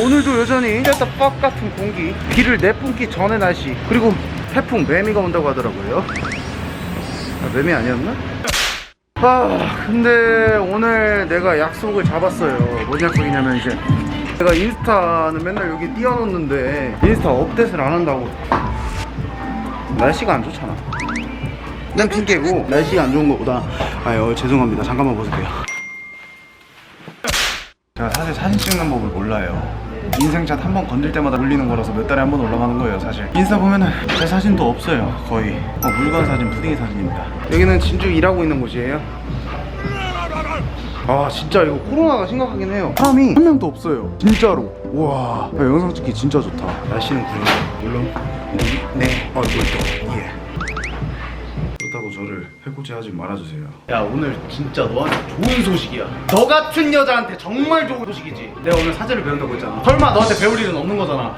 오늘도 여전히 떼다 뻑 같은 공기 비를 내뿜기 전의 날씨 그리고 태풍 매미가 온다고 하더라고요. 아, 매미 아니었나? 아 근데 오늘 내가 약속을 잡았어요. 뭔 약속이냐면 이제 내가 인스타는 맨날 여기 띄워놓는데 인스타 업데이트를 안 한다고. 날씨가 안 좋잖아. 난 핑계고 날씨가 안 좋은 것보다 아유 죄송합니다. 잠깐만 보세요. 제가 사실 사진 찍는 법을 몰라요. 인생샷 한 번 건들 때마다 올리는 거라서 몇 달에 한 번 올라가는 거예요, 사실. 인스타 보면은 제 사진도 없어요, 거의. 어, 물건 사진, 푸딩이 사진입니다. 여기는 진주 일하고 있는 곳이에요. 아 진짜 이거 코로나가 심각하긴 해요. 사람이 한 명도 없어요 진짜로. 우와. 야, 영상 찍기 진짜 좋다. 날씨는 구려 물론? 네. 얼굴도 예 그렇다고 저를 해코지하지 말아주세요. 야 오늘 진짜 너한테 좋은 소식이야 너 같은 여자한테 정말 좋은 소식이지 내가 오늘 사진을 배운다고 했잖아 설마 너한테 배울 일은 없는 거잖아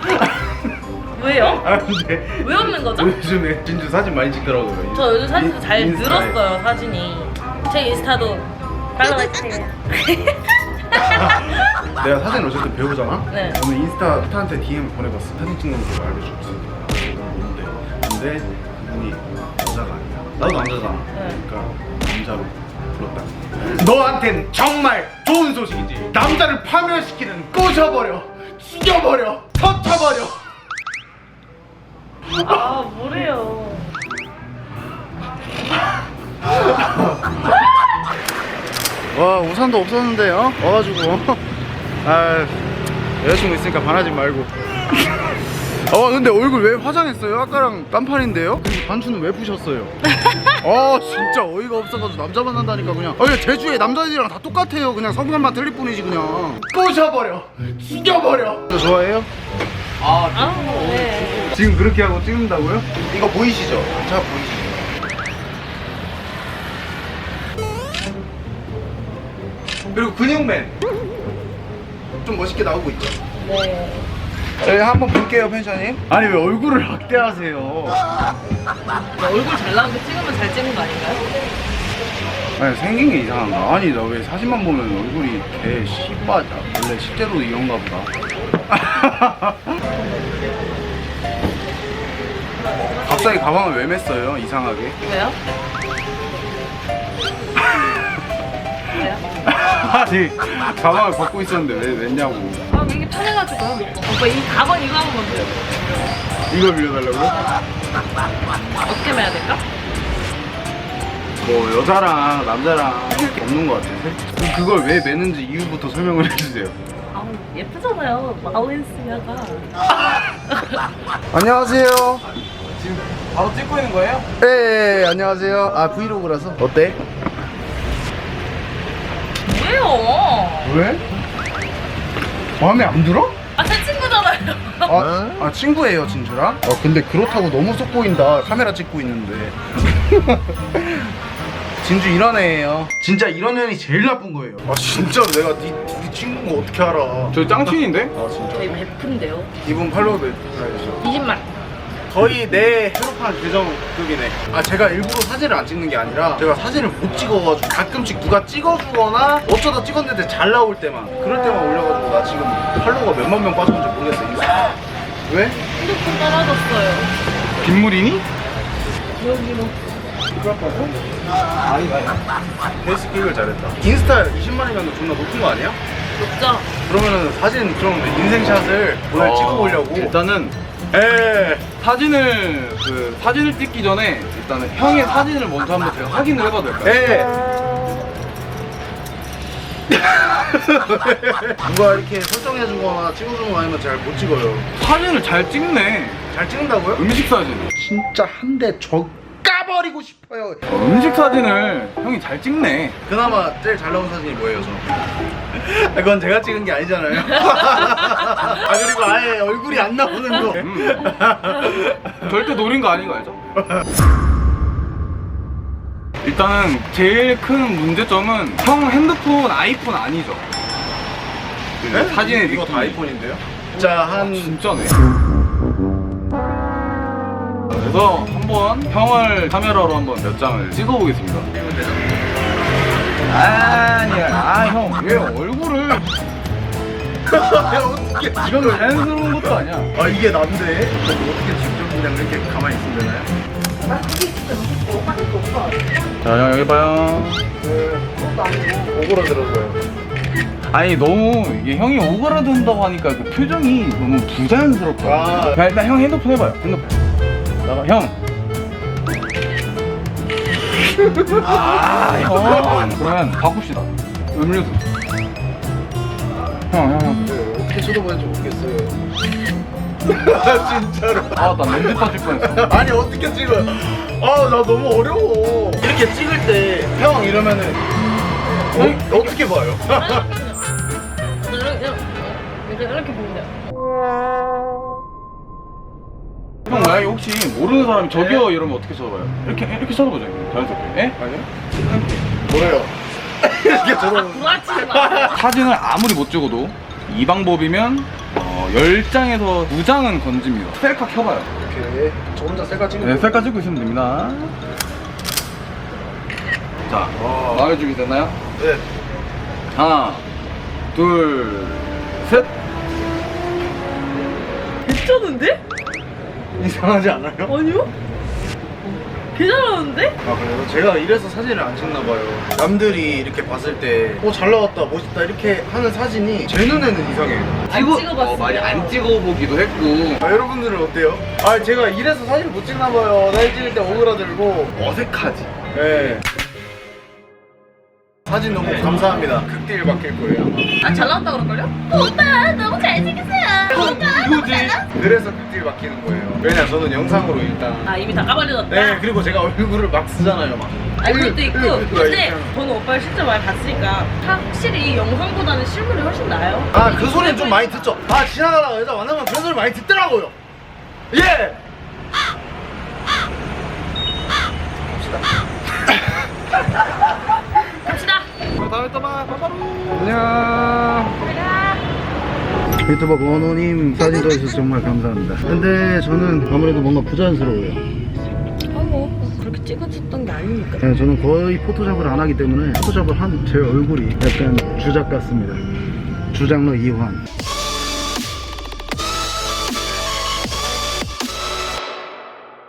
왜요? 아 근데 왜 없는 거죠? 요즘에 진주 사진 많이 찍더라고요 저 요즘 사진도 잘 인스타에. 늘었어요 사진이 제 인스타도 팔로우해주세요 내가 사진 어쨌든 배우잖아? 네. 오늘 인스타 스타한테 DM 보내봤어 사진 찍는 거 알려줬어 뭔데? 근데 그분이 나도 남자잖아 네. 그러니까 남자로 불렀다. 너한텐 정말 좋은 소식이지. 남자를 파멸시키는 꼬셔버려. 죽여버려. 터쳐버려. 아 뭐래요. 와 우산도 없었는데 어? 와가지고. 아 여자친구 있으니까 반하지 말고 어 근데 얼굴 왜 화장했어요? 아까랑 딴판인데요? 그리고 단추는 왜 부셨어요? 아 진짜 어이가 없어가지고 남자 만난다니까 그냥 아 그냥 제주에 남자들이랑 다 똑같아요 그냥 성별만 틀릴 뿐이지 그냥 부셔버려 죽여버려 저 좋아해요? 아 네 지금 그렇게 하고 찍는다고요? 이거 보이시죠? 자 보이시죠? 그리고 근육맨 좀 멋있게 나오고 있죠? 네. 저희 한번 볼게요 펜션님 아니 왜 얼굴을 확대하세요 얼굴 잘 나오는데 찍으면 잘 찍는 거 아닌가요? 아니 생긴 게 이상한가? 아니 나 왜 사진만 보면 얼굴이 개 씨빠져 원래 실제로도 이런가 보다 갑자기 가방을 왜 맸어요 이상하게 왜요? 왜요? 아니 가방을 벗고 있었는데 왜 맸냐고 아편 해가지고요 오빠 이 가방 이거 한번 만들어 이걸 빌려달라고요? 어떻게 해야 될까? 뭐 여자랑 남자랑 틀릴 게 없는 것 같아요 그럼 그걸 왜 매는지 이유부터 설명을 해주세요 아우 예쁘잖아요 마우엔스야가 안녕하세요 지금 바로 찍고 있는 거예요? 예, 예 안녕하세요 아 브이로그라서 어때? 뭐예요? 왜? 마음에 안 들어? 아제 친구잖아요. 아, 아 친구예요 진주랑? 아 근데 그렇다고 너무 속 보인다. 카메라 찍고 있는데. 진주 이런 애예요. 진짜 이런 년이 제일 나쁜 거예요. 아 진짜로 내가 네, 네 친구인 거 어떻게 알아? 저 짱친인데? 아 진짜. 저희 베푼데요? 이분 팔로우 해주죠? 20만 거의 내 졸업한 계정급이네. 아 제가 일부러 사진을 안 찍는 게 아니라 제가 사진을 못 찍어가지고 가끔씩 누가 찍어주거나 어쩌다 찍었는데 잘 나올 때만 그럴 때만 올려가지고 나 지금 팔로워가 몇만 명 빠졌는지 모르겠어 인스타 왜? 핸드폰 떨어졌어요. 빗물이니? 여기로. 아니 아니. 페이스 킥을 잘했다. 인스타 20만이면 존나 높은 거 아니야? 높죠? 그러면은 사진 좀 인생샷을 오늘 어, 찍어보려고. 일단은 에 사진을 그 사진을 찍기 전에 일단은 형의 사진을 먼저 한번 제가 확인을 해봐도 될까요? 에 누가 이렇게 설정해주거나 찍어주는 거 아니면 잘 못 찍어요 사진을 잘 찍네. 잘 찍는다고요? 음식 사진. 진짜 한대저 까버리고 싶어요 어, 음식 사진을 형이 잘 찍네. 그나마 제일 잘 나온 사진이 뭐예요 저? 아, 그건 제가 찍은 게 아니잖아요 아 그리고 아예 얼굴이 안 나오는 거 음. 절대 노린 거 아닌 거 알죠? 일단은 제일 큰 문제점은 형 핸드폰 아이폰 아니죠? 그 사진의 네? 이거 느낌이. 다 아이폰인데요? 진짜 아, 한 진짜네. 그래서 한번 형을 카메라로 한번 몇 장을 찍어보겠습니다. 아니야, 아형 왜 얼굴을? 야 어떻게 이건 자연스러운 것도 아니야. 아 이게 난데 어떻게 직접 그냥 이렇게 가만히 있으면 되나요? 자, 형 여기 봐요. 오그라들어서요 아니 너무 이게 형이 오그라든다고 하니까 그 표정이 너무 부자연스럽고. 아. 자, 일단 형 핸드폰 해봐요. 핸드폰. 나가 형. 아, 형. 그러면 바꿉시다. 음료수. 형, 형, 형. 네, 어떻게 쳐다보는지 모르겠어요 진짜로 아, 나 렌즈 빠질 뻔했어. 아니 어떻게 찍어요? 아나 너무 어려워 이렇게 찍을 때 형 이러면은 어, 어떻게 봐요? 이렇게, 이렇게, 이렇게 보면 돼요. 혹시 모르는 사람이 저기요 이러면 어떻게 쳐다봐요? 이렇게 이렇게 쳐다보죠. 자연스럽게. 예? 아니요 뭐래요? 이렇게 저러면 구라치지 마. 사진을 아무리 못 찍어도 이 방법이면 어, 10장에서 2장은 건집니다. 셀카 켜봐요. 이렇게 저 혼자 셀카 찍는 네, 거 셀카 찍고 있으면 됩니다. 자, 와. 마음의 준비 됐나요? 네. 하나, 둘, 셋. 괜찮은데? 이상하지 않아요? 아니요? 괜찮았는데? 아 그래요? 제가 이래서 사진을 안 찍나 봐요 남들이 이렇게 봤을 때어 잘 나왔다 멋있다 이렇게 하는 사진이 제 눈에는 이상해요 안 찍어봤어요. 어, 많이 안 찍어보기도 했고. 아, 여러분들은 어때요? 아 제가 이래서 사진 못 찍나 봐요 사진 찍을 때 오그라들고 어색하지. 네. 사진 너무 감사합니다. 극딜 바뀔 거예요 아마. 아, 잘 나왔다 그럴걸요? 오빠, 너무 잘생겼어요. 오빠, 이거지. 그래서 극딜 바뀌는 거예요. 왜냐 저는 영상으로 일단. 아, 이미 다 까발려졌다. 네 그리고 제가 얼굴을 막 쓰잖아요 막. 아니 그것도 있고. 근데. 저는 오빠를 실제 많이 봤으니까 확실히 이 영상보다는 실물이 훨씬 나아요. 아 그 소리는 좀 많이 듣죠? 아 지나가다가 여자 만나면 그런 소리 많이 듣더라고요. 예 갑시다 다음에 또 봐. 빠바로. 안녕. 유튜버 권호님 사진 도와주셔서 정말 감사합니다. 근데 저는 아무래도 뭔가 부자연스러워요. 어머 그렇게 찍어줬던 게 아니니까 네, 저는 거의 포토샵을 안 하기 때문에 포토샵을 한 제 얼굴이 약간 주작 같습니다. 주장로 이환.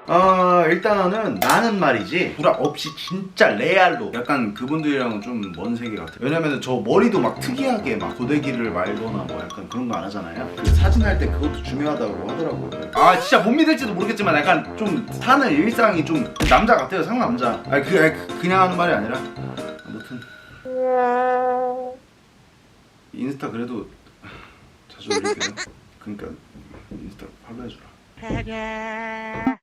아 일단은 나는 말이지 불화 없이 진짜 레알로. 약간 그분들이랑은 좀 먼 세계 같아요 왜냐면 저 머리도 막 특이하게 막 고데기를 말거나 뭐 약간 그런 거 안 하잖아요. 그 사진 할 때 그것도 중요하다고 하더라고요 아 진짜 못 믿을지도 모르겠지만 약간 좀 사는 일상이 좀 남자 같아요 상남자. 아니 그, 아니, 그- 그냥 하는 말이 아니라. 아무튼. 인스타 그래도 자주 올릴게요. 그러니까 인스타 팔로우 해주라